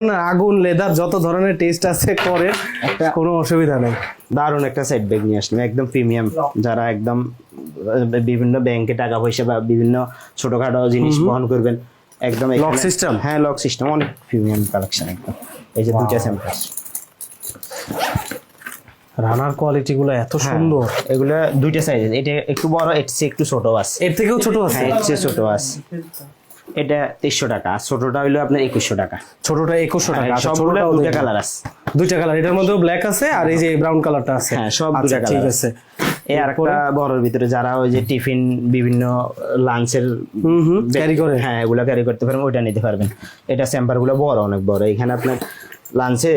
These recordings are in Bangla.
না আগুন লেদার যত ধরনের টেস্ট আছে করে একটা- কোনো অসুবিধা নেই। দারুণ একটা সাইড ব্যাগ নিয়ে আসলাম একদম প্রিমিয়াম যারা একদম বিভিন্ন ব্যাংকে টাকা পয়সা বা বিভিন্ন ছোটখাটো জিনিস বহন করবেন একদম লক সিস্টেম হ্যাঁ লক সিস্টেম অনেক প্রিমিয়াম কালেকশন একদম। এই যে দুইটা স্যাম্পল রানার কোয়ালিটি গুলো এত সুন্দর। এগুলো দুইটা সাইজ এটা একটু বড় এর চেয়ে একটু ছোট আছে। এর থেকেও ছোট আছে? হ্যাঁ এর চেয়ে ছোট আছে। এটা তেইশশো টাকা আর ছোটটা হইল আপনার একুশশো টাকা। ছোটটা একুশশো টাকা আচ্ছা, সবগুলো ছোটটাও দুটা কালার আছে। দুইটা কালার এটার মধ্যেও ব্ল্যাক আছে আর এই যে ব্রাউন কালারটা আছে। হ্যাঁ, সব আচ্ছা, দুইটা ঠিক আছে। এই আর একটা বড়র ভিতরে যারা ওই যে টিফিন বিভিন্ন লাঞ্চের ক্যারি করে। হ্যাঁ এগুলা ক্যারি করতে পারবেন ওইটা নিতে পারবেন। এটা স্যাম্পারগুলো বড় অনেক বড়। এখানে আপনার লাঞ্চে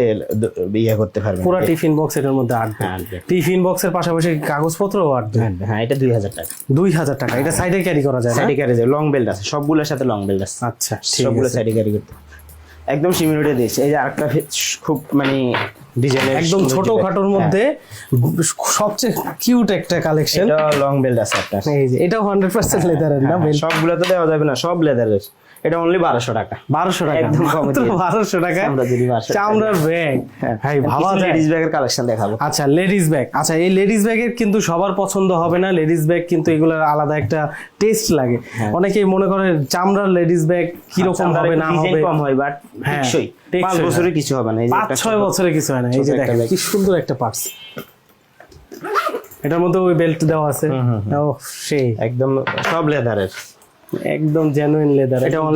ইয়ে করতে পারবেন পুরো টিফিন বক্স এটার মধ্যে আটবে হ্যাঁ। টিফিন বক্সের পাশাপাশি কাগজপত্র আটবে হ্যাঁ এটা দুই হাজার টাকা। দুই হাজার টাকা। এটা সাইডে ক্যারি করা যায় সাইডে ক্যারি যায়। লং বেল্ট আছে। সবগুলোর সাথে লং বেল্ট আছে। আচ্ছা ঠিক সবগুলো সাইডে ক্যারি করতে একদম সিমিউনিটে দিয়েছে। এই যে আরেকটা খুব মানে ডিজাইনের একদম ছোট খাটোর মধ্যে সবচেয়ে কিউট একটা কালেকশন এটা লং বেল্ট আছে আপনার। এই যে এটাও হান্ড্রেড পার্সেন্ট লেদারের না? বেল্ট সবগুলো তো দেওয়া যাবে না। সব লেদারের এটা অনলি বারোশো টাকা। বারোশো টাকা। একদম বারোশো টাকা। চামড়া যদি 1200 টাকা। চামড়ার ব্যাগ ভাই ভাবা লেডিস ব্যাগের কালেকশন দেখাবো। আচ্ছা লেডিস ব্যাগ আচ্ছা এই লেডিস ব্যাগের কিন্তু সবার পছন্দ হবে না। লেডিস ব্যাগ কিন্তু এগুলোর আলাদা একটা টেস্ট লাগে। অনেকেই মনে করে চামড়ার লেডিস ব্যাগ কীরকম হবে না হবে। কম হয় বাট হ্যাঁ, টেকসই। পাঁচ বছরে কিছু হবে না। পাঁচ ছয় বছরে কিছু হয় না। এই যে দেখেন কি সুন্দর একটা পার্টস এটার মধ্যে ওই বেল্ট দেওয়া আছে। ও সেই। একদম সব লেদারের একদম জেনুইন লেদার এটা only